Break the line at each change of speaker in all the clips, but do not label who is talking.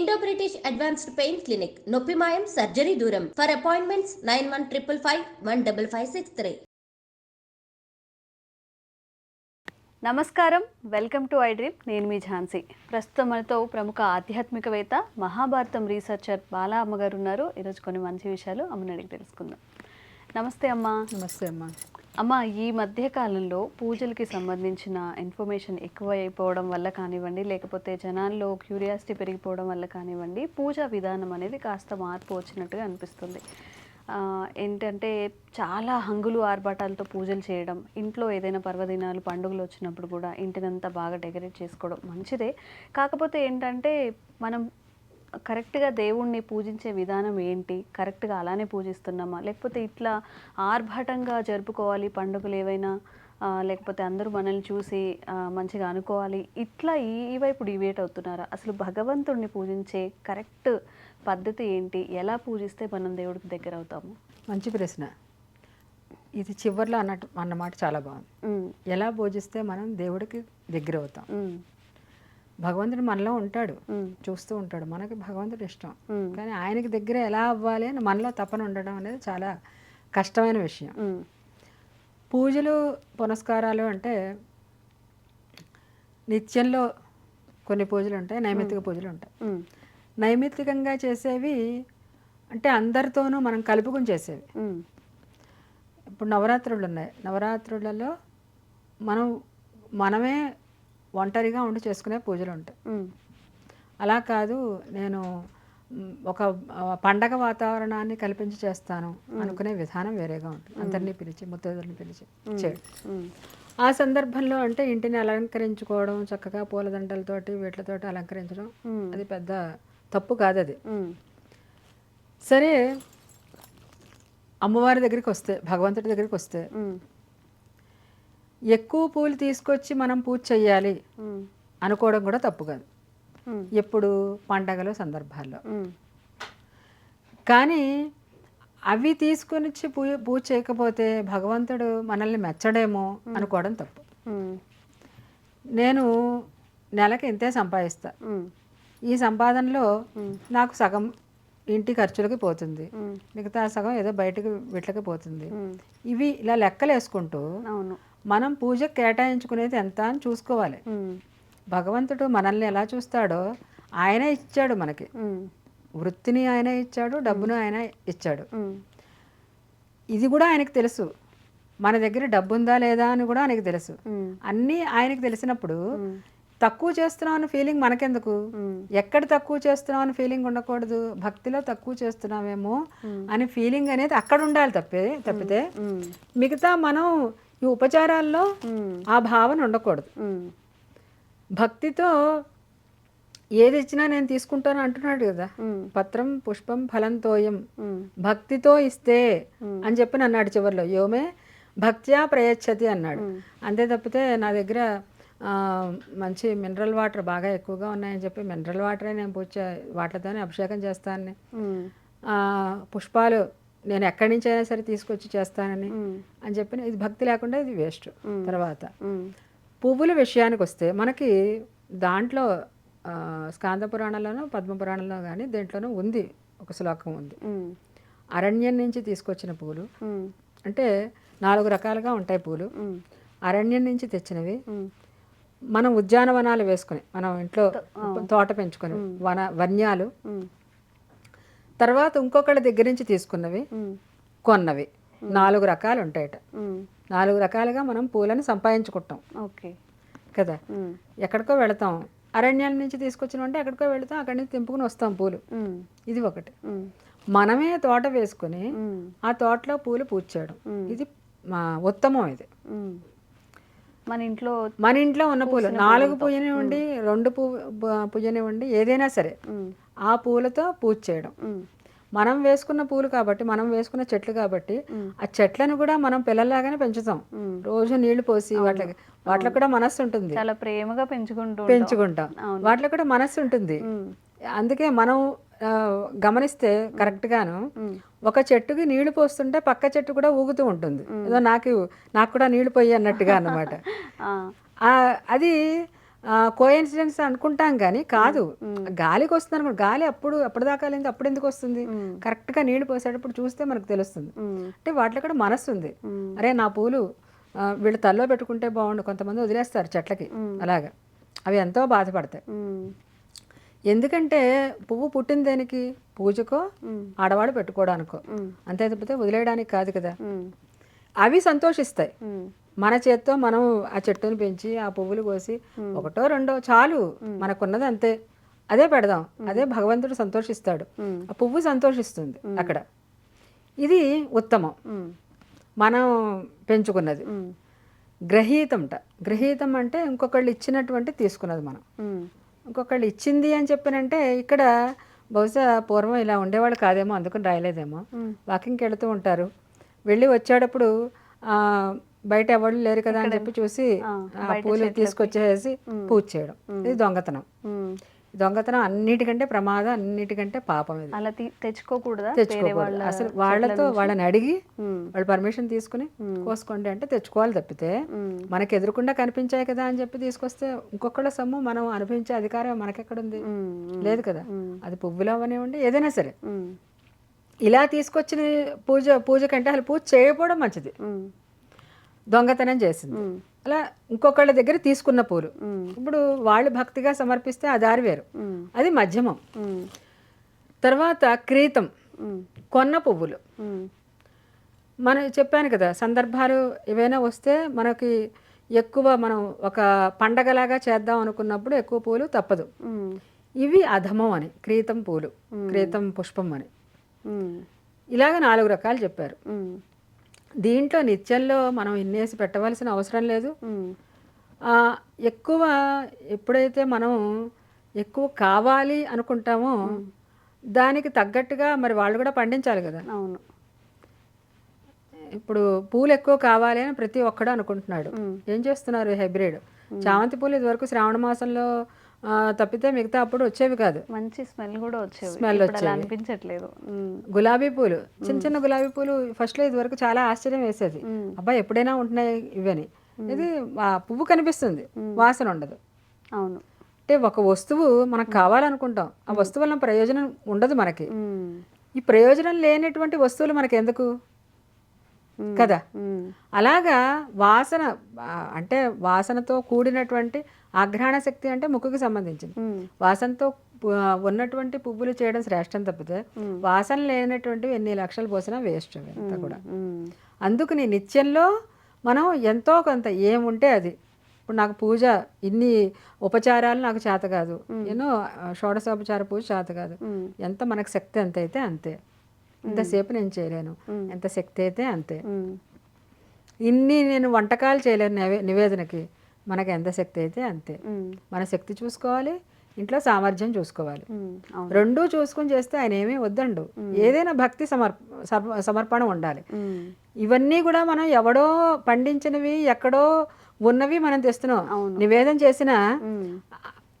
Indo British advanced pain clinic నొప్పి మాయం surgery దూరం. For appointments nine one triple five one double five six three
నమస్కారం. Welcome to I dream నేను మీ ఝాన్సీ. ప్రస్తుతం మనతో ప్రముఖ ఆధ్యాత్మికవేత్త మహాభారతం రీసెర్చర్ బాలా అమ్మగారు ఉన్నారు. ఈరోజు కొన్ని మంచి విషయాలు అమ్మని అడిగి తెలుసుకుందాం. నమస్తే అమ్మ.
నమస్తే అమ్మా.
అమ్మ ఈ మధ్య కాలంలో పూజలకి సంబంధించిన ఇన్ఫర్మేషన్ ఎక్కువ అయిపోవడం వల్ల కానివ్వండి లేకపోతే జనాల్లో క్యూరియాసిటీ పెరిగిపోవడం వల్ల కానివ్వండి పూజా విధానం అనేది కాస్త మార్పు వచ్చినట్టుగా అనిపిస్తుంది. ఏంటంటే చాలా హంగులు ఆర్భాటాలతో పూజలు చేయడం ఇంట్లో ఏదైనా పర్వదినాలు పండుగలు వచ్చినప్పుడు కూడా ఇంటినంతా బాగా డెకరేట్ చేసుకోవడం మంచిదే. కాకపోతే ఏంటంటే మనం కరెక్ట్గా దేవుణ్ణి పూజించే విధానం ఏంటి? కరెక్ట్గా అలానే పూజిస్తున్నామా? లేకపోతే ఇట్లా ఆర్భాటంగా జరుపుకోవాలి పండుగలు ఏవైనా లేకపోతే అందరూ మనల్ని చూసి మంచిగా అనుకోవాలి. ఇట్లా ఈ వైపు డివేట్ అవుతున్నారా? అసలు భగవంతుడిని పూజించే కరెక్ట్ పద్ధతి ఏంటి? ఎలా పూజిస్తే మనం దేవుడికి దగ్గర అవుతాము?
మంచి ప్రశ్న. ఇది చివర్లో అన్నట్టు అన్నమాట చాలా బాగుంది. ఎలా పూజిస్తే మనం దేవుడికి దగ్గర అవుతాం? భగవంతుడు మనలో ఉంటాడు. చూస్తూ ఉంటాడు. మనకి భగవంతుడు ఇష్టం. కానీ ఆయనకి దగ్గర ఎలా అవ్వాలి అని మనలో తపన ఉండడం అనేది చాలా కష్టమైన విషయం. పూజలు పునస్కారాలు అంటే నిత్యంలో కొన్ని పూజలు ఉంటాయి. నైమిత్తిక పూజలు ఉంటాయి. నైమిత్తికంగా చేసేవి అంటే అందరితోనూ మనం కలుపుకుని చేసేవి. ఇప్పుడు నవరాత్రులు ఉన్నాయి. నవరాత్రులలో మనం మనమే ఒంటరిగా ఉండి చేసుకునే పూజలు ఉంటాయి. అలా కాదు నేను ఒక పండగ వాతావరణాన్ని కల్పించి చేస్తాను అనుకునే విధానం వేరేగా ఉంటుంది అందరినీ పిలిచి ముత్తైదులను పిలిచి చేయడం ఆ సందర్భంలో అంటే ఇంటిని అలంకరించుకోవడం చక్కగా పూలదండలతోటి వీటితోటి అలంకరించడం అది పెద్ద తప్పు కాదు అది. సరే అమ్మవారి దగ్గరికి వస్తే భగవంతుడి దగ్గరికి వస్తే ఎక్కువ పూలు తీసుకొచ్చి మనం పూజ చెయ్యాలి
ఉమ్,
అనుకోవడం కూడా తప్పు కాదు. ఎప్పుడు పండగలు సందర్భాల్లో. కానీ అవి తీసుకొని వచ్చి పూజ పూజ చేయకపోతే భగవంతుడు మనల్ని మెచ్చడేమో అనుకోవడం తప్పు. నేను నెలకి ఇంతే సంపాదిస్తా. ఈ సంపాదనలో. నాకు సగం ఇంటి ఖర్చులకి పోతుంది. మిగతా సగం ఏదో బయటకు వీటికి పోతుంది. ఇవి ఇలా లెక్కలు వేసుకుంటూ
అవును.
మనం పూజకు కేటాయించుకునేది ఎంత అని చూసుకోవాలి. భగవంతుడు మనల్ని ఎలా చూస్తాడో ఆయనే ఇచ్చాడు మనకి. వృత్తిని ఆయన ఇచ్చాడు డబ్బును ఆయన ఇచ్చాడు. ఇది కూడా ఆయనకు తెలుసు. మన దగ్గర డబ్బు ఉందా లేదా అని కూడా ఆయనకు తెలుసు. అన్నీ ఆయనకు తెలిసినప్పుడు తక్కువ చేస్తున్నాం అన్న ఫీలింగ్ మనకెందుకు? ఎక్కడ తక్కువ చేస్తున్నాం అని ఫీలింగ్ ఉండకూడదు. భక్తిలో తక్కువ చేస్తున్నామేమో అని ఫీలింగ్ అనేది అక్కడ ఉండాలి తప్పే తప్పితే మిగతా మనం ఈ ఉపచారాల్లో ఆ భావన ఉండకూడదు. భక్తితో ఏది ఇచ్చినా నేను తీసుకుంటాను అంటున్నాడు కదా. పత్రం పుష్పం ఫలం తోయం.
ఉమ్,
భక్తితో ఇస్తే అని చెప్పి అన్నాడు చివరిలో. యోమే భక్త్యా ప్రయచ్చతి అన్నాడు. అంతే తప్పితే నా దగ్గర మంచి మినరల్ వాటర్ బాగా ఎక్కువగా ఉన్నాయని చెప్పి మినరల్ వాటరే నేను పూజ వాటితోనే అభిషేకం ఆ, పుష్పాలు నేను ఎక్కడి నుంచి అయినా సరే తీసుకొచ్చి చేస్తానని అని చెప్పి ఇది భక్తి లేకుండా ఇది వేస్ట్ తర్వాత. పువ్వుల విషయానికి వస్తే మనకి దాంట్లో స్కాంద పురాణంలోనూ పద్మ పురాణంలో కానీ దేంట్లోనూ ఉంది ఒక శ్లోకం ఉంది. అరణ్యం నుంచి తీసుకొచ్చిన పూలు. అంటే నాలుగు రకాలుగా ఉంటాయి పూలు. అరణ్యం నుంచి తెచ్చినవి. మనం ఉద్యానవనాలు వేసుకుని మనం ఇంట్లో తోట పెంచుకొని వన వన్యాలు. తర్వాత ఇంకొకళ్ళ దగ్గర నుంచి తీసుకున్నవి కొన్నవి. నాలుగు రకాలు ఉంటాయట నాలుగు రకాలుగా మనం పూలను సంపాదించుకుంటాం.
ఓకే.
కదా? ఎక్కడికో వెళతాం. అరణ్యాల నుంచి తీసుకొచ్చిన అంటే ఎక్కడికో వెళతాం అక్కడి నుంచి తెంపుకుని వస్తాం పూలు. ఇది ఒకటి. మనమే తోట వేసుకుని ఆ తోటలో పూలు పూజ చేయడం. ఇది మా ఉత్తమం ఇది.
మన ఇంట్లో
మన ఇంట్లో ఉన్న పూలు. నాలుగు పూయనివ్వండి రెండు పూ బ- పూయనివ్వండి ఏదైనా సరే ఆ పూలతో పూజ చేయడం. మనం వేసుకున్న పూలు కాబట్టి మనం వేసుకున్న చెట్లు కాబట్టి ఆ చెట్లను కూడా మనం పిల్లల్లాగానే పెంచుతాం. రోజు నీళ్ళు పోసి వాటికి వాటిలో కూడా మనస్సు ఉంటుంది.
చాలా ప్రేమగా పెంచుకుంటూ.
పెంచుకుంటాం. వాటిలో కూడా మనస్సు ఉంటుంది. అందుకే మనం గమనిస్తే కరెక్ట్గాను ఒక చెట్టుకి నీళ్ళు పోస్తుంటే పక్క చెట్టు కూడా ఊగుతూ ఉంటుంది. ఏదో నాకు నాకు కూడా నీళ్ళు పోయి అన్నట్టుగా
ఆ,
అది కోయిన్సిడెన్స్ అనుకుంటాం కానీ కాదు. గాలికి వస్తుంది అనుకో గాలి అప్పుడు అప్పటిదాకా లేదు అప్పుడు ఎందుకు వస్తుంది? కరెక్ట్గా నీళ్ళు పోసేటప్పుడు చూస్తే మనకు తెలుస్తుంది. అంటే వాటిలో కూడా మనస్సు ఉంది. అరే నా పూలు వీళ్ళు తల్లో పెట్టుకుంటే బాగుండు కొంతమంది వదిలేస్తారు చెట్లకి. అలాగా. అవి ఎంతో బాధపడతాయి. ఎందుకంటే పువ్వు పుట్టిన దేనికి? పూజకో ఆడవాళ్ళు పెట్టుకోవడానికో. అంతే తప్పితే వదిలేయడానికి కాదు కదా. అవి సంతోషిస్తాయి. మన చేత్తో మనం ఆ చెట్టుని పెంచి ఆ పువ్వులు కోసి ఒకటో రెండో చాలు. మనకున్నది అంతే. అదే పెడదాం. అదే భగవంతుడు సంతోషిస్తాడు. ఆ పువ్వు సంతోషిస్తుంది అక్కడ. ఇది ఉత్తమం. మనం పెంచుకున్నది. గ్రహీతంట గ్రహీతం అంటే ఇంకొకళ్ళు ఇచ్చినటువంటి తీసుకున్నది మనం. ఇంకొకళ్ళు ఇచ్చింది అని చెప్పినంటే ఇక్కడ బహుశా పూర్వం ఇలా ఉండేవాళ్ళు కాదేమో అందుకని రాయలేదేమో. వాకింగ్కి వెళుతూ ఉంటారు. వెళ్ళి వచ్చేటప్పుడు ఆ, బయట ఎవరు లేరు కదా అని చెప్పి చూసి ఆ పూలు తీసుకొచ్చేసి పూజ చేయడం. ఇది దొంగతనం. దొంగతనం అన్నిటికంటే ప్రమాదం అన్నిటికంటే పాపం ఇది.
అలా తెచ్చుకోకూడదా?
తెచ్చుకోకూడదు.
వాళ్ళ
అసలు వాళ్ళతో వాళ్ళని అడిగి వాళ్ళు పర్మిషన్ తీసుకుని కోసుకోండి అంటే తెచ్చుకోవాలి తప్పితే మనకి ఎదురుకుండా కనిపించాయి కదా అని చెప్పి తీసుకొస్తే ఇంకొకళ్ళ సొమ్ము మనం అనిపించే అధికారం మనకెక్కడుంది? లేదు కదా. అది పువ్వులు అవనివ్వండి ఏదైనా సరే. ఇలా తీసుకొచ్చిన పూజ పూజ కంటే అసలు పూజ చేయకపోవడం మంచిది. దొంగతనం చేసింది. అలా ఇంకొకళ్ళ దగ్గర తీసుకున్న పూలు. ఇప్పుడు వాళ్ళు భక్తిగా సమర్పిస్తే ఆ దారి వేరు. అది మధ్యమం. తర్వాత క్రీతం. కొన్న పువ్వులు. మనం చెప్పాను కదా సందర్భాలు ఏవైనా వస్తే మనకి ఎక్కువ మనం ఒక పండగలాగా చేద్దాం అనుకున్నప్పుడు ఎక్కువ పూలు తప్పదు. ఇవి అధమం అని క్రీతం పూలు క్రీతం పుష్పం అని. ఇలాగ నాలుగు రకాలు చెప్పారు. దీంట్లో నిత్యంలో మనం ఇన్నేసి పెట్టవలసిన అవసరం లేదు. ఎక్కువ ఎప్పుడైతే మనం ఎక్కువ కావాలి అనుకుంటామో దానికి తగ్గట్టుగా మరి వాళ్ళు కూడా పండించాలి కదా.
అవును.
ఇప్పుడు పూలు ఎక్కువ కావాలి అని ప్రతి ఒక్కడు అనుకుంటున్నాడు. ఏం చేస్తున్నారు హైబ్రిడ్? చామంతి పూలు ఇదివరకు శ్రావణ మాసంలో తప్పితే మిగతా అప్పుడు వచ్చేవి కాదు.
మంచి స్మెల్ కూడా వచ్చేవి.
Smell
ఇప్పుడు అలా అనిపించట్లేదు.
గులాబీ పూలు. చిన్న చిన్న గులాబీ పూలు ఫస్ట్లో ఇదివరకు చాలా ఆశ్చర్యం వేసేది. అబ్బాయి ఎప్పుడైనా ఉంటున్నాయి ఇవని. ఇది ఆ పువ్వు కనిపిస్తుంది. వాసన ఉండదు.
అవును.
అంటే ఒక వస్తువు మనకు కావాలనుకుంటాం. ఆ వస్తువు వలన ప్రయోజనం ఉండదు మనకి. ఈ ప్రయోజనం లేనటువంటి వస్తువులు మనకి ఎందుకు కదా? అలాగా వాసన అంటే వాసనతో కూడినటువంటి ఆఘ్రాణ శక్తి అంటే ముక్కుకి సంబంధించింది. వాసనతో ఉన్నటువంటి పువ్వులు చేయడం శ్రేష్టం తప్పితే వాసన లేనటువంటివి ఎన్ని లక్షలు పోసినా వేస్ట్ అంతా కూడా.
ఉమ్,
అందుకని నిత్యంలో మనం ఎంతో కొంత ఏముంటే అది. ఇప్పుడు నాకు పూజ ఇన్ని ఉపచారాలు నాకు చేత కాదు. ఎన్నో షోడశోపచార పూజ చేత కాదు. ఎంత మనకు శక్తి ఎంత అయితే అంతే. ఇంతసేపు నేను చేయలేను. ఎంత శక్తి అయితే అంతే. ఇన్ని నేను వంటకాలు చేయలేను నివే నివేదనకి. మనకి ఎంత శక్తి అయితే అంతే. మన శక్తి చూసుకోవాలి ఇంట్లో సామర్థ్యం చూసుకోవాలి. రెండూ చూసుకుని చేస్తే ఆయన ఏమీ వద్దండు. ఏదైనా భక్తి సమర్ప సమర్పణ ఉండాలి. ఇవన్నీ కూడా మనం ఎవడో పండించినవి ఎక్కడో ఉన్నవి మనం తెస్తున్నాం. నివేదన చేసిన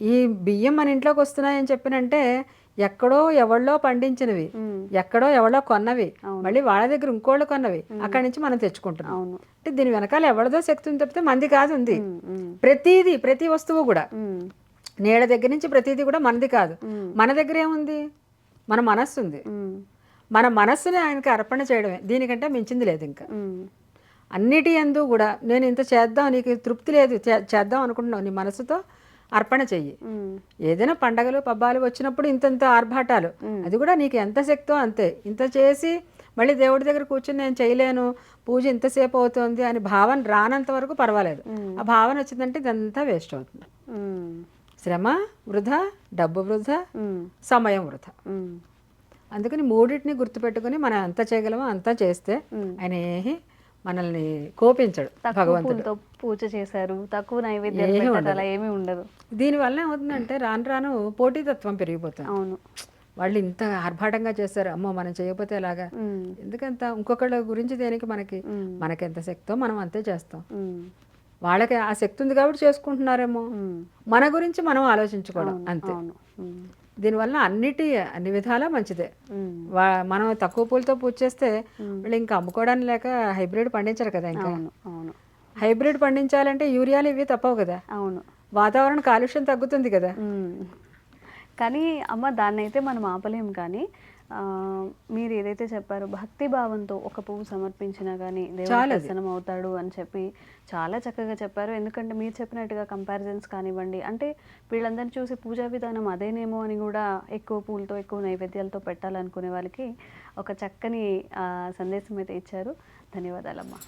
ఈ బియ్యం మన ఇంట్లోకి వస్తున్నాయని చెప్పినంటే ఎక్కడో ఎవళ్ళో పండించినవి ఎక్కడో ఎవడో కొన్నవి మళ్ళీ వాళ్ళ దగ్గర ఇంకోళ్ళు కొన్నవి అక్కడి నుంచి మనం తెచ్చుకుంటున్నాం.
అవును.
అంటే దీని వెనకాల ఎవరిదో శక్తి ఉంది తప్పితే మంది కాదు ఉంది ప్రతిదీ ప్రతి వస్తువు కూడా. నీళ్ళ దగ్గర నుంచి ప్రతిదీ కూడా మనది కాదు. మన దగ్గర ఏముంది? మన మనస్సు ఉంది మన మనస్సుని ఆయనకి అర్పణ చేయడమే. దీనికంటే మించింది లేదు ఇంకా. అన్నిటి ఎందు కూడా నేను ఇంత చేద్దాం నీకు తృప్తి లేదు చేద్దాం అనుకుంటున్నావు నీ మనసుతో అర్పణ చెయ్యి. ఏదైనా పండగలు పబ్బాలు వచ్చినప్పుడు ఇంతంత ఆర్భాటాలు. అది కూడా నీకు ఎంత శక్తో అంతే. ఇంత చేసి మళ్ళీ దేవుడి దగ్గర కూర్చుని నేను చేయలేను పూజ ఇంతసేపు అవుతుంది అని భావన రానంత వరకు పర్వాలేదు. ఆ భావన వచ్చిందంటే ఇదంతా వేస్ట్ అవుతుంది. శ్రమ వృధా డబ్బు వృధా సమయం వృధా. అందుకని మూడింటిని గుర్తుపెట్టుకుని మనం ఎంత చేయగలమో అంతా చేస్తే ఆయన ఏహి మనల్ని కోపించడు భగవంతుడు.
పూజ చేశారు తక్కువ పెట్టారు అలా ఏమీ ఉండదు.
దీనివల్ల ఏమవుతుందంటే రాను రాను పోటీతత్వం పెరిగిపోతుంది.
అవును.
వాళ్ళు ఇంత ఆర్భాటంగా చేస్తారు అమ్మో మనం చేయకపోతే ఎలాగా? ఎందుకంత ఇంకొకళ్ళ గురించి దేనికి మనకి? మనకి ఎంత శక్తో మనం అంతే చేస్తాం. వాళ్ళకి ఆ శక్తి ఉంది కాబట్టి చేసుకుంటున్నారేమో? మన గురించి మనం ఆలోచించుకోవడం అంతే. దీనివల్ల అన్నిటి అన్ని విధాలా మంచిదే. మనం తక్కువ పూలతో పూజ చేస్తే వాళ్ళు ఇంకా అమ్ముకోవడానికి లేక హైబ్రిడ్ పండించరు కదా ఇంకా.
అవును అవును.
హైబ్రిడ్ పండించాలంటే యూరియాలు ఇవి తప్పవు కదా.
అవును.
వాతావరణ కాలుష్యం తగ్గుతుంది కదా.
కానీ అమ్మ దాన్ని అయితే మనం ఆపలేం కానీ మీరు ఏదైతే చెప్పారో భక్తి భావంతో ఒక పువ్వు సమర్పించినా కానీ దేవుడు. దర్శనం అవుతాడు అని చెప్పి చాలా చక్కగా చెప్పారు. ఎందుకంటే మీరు చెప్పినట్టుగా కంపారిజన్స్ కానివ్వండి అంటే వీళ్ళందరినీ చూసి పూజా విధానం అదేనేమో అని కూడా ఎక్కువ పూలతో ఎక్కువ నైవేద్యాలతో పెట్టాలనుకునే వాళ్ళకి ఒక చక్కని సందేశం అయితే ఇచ్చారు. ధన్యవాదాలమ్మా.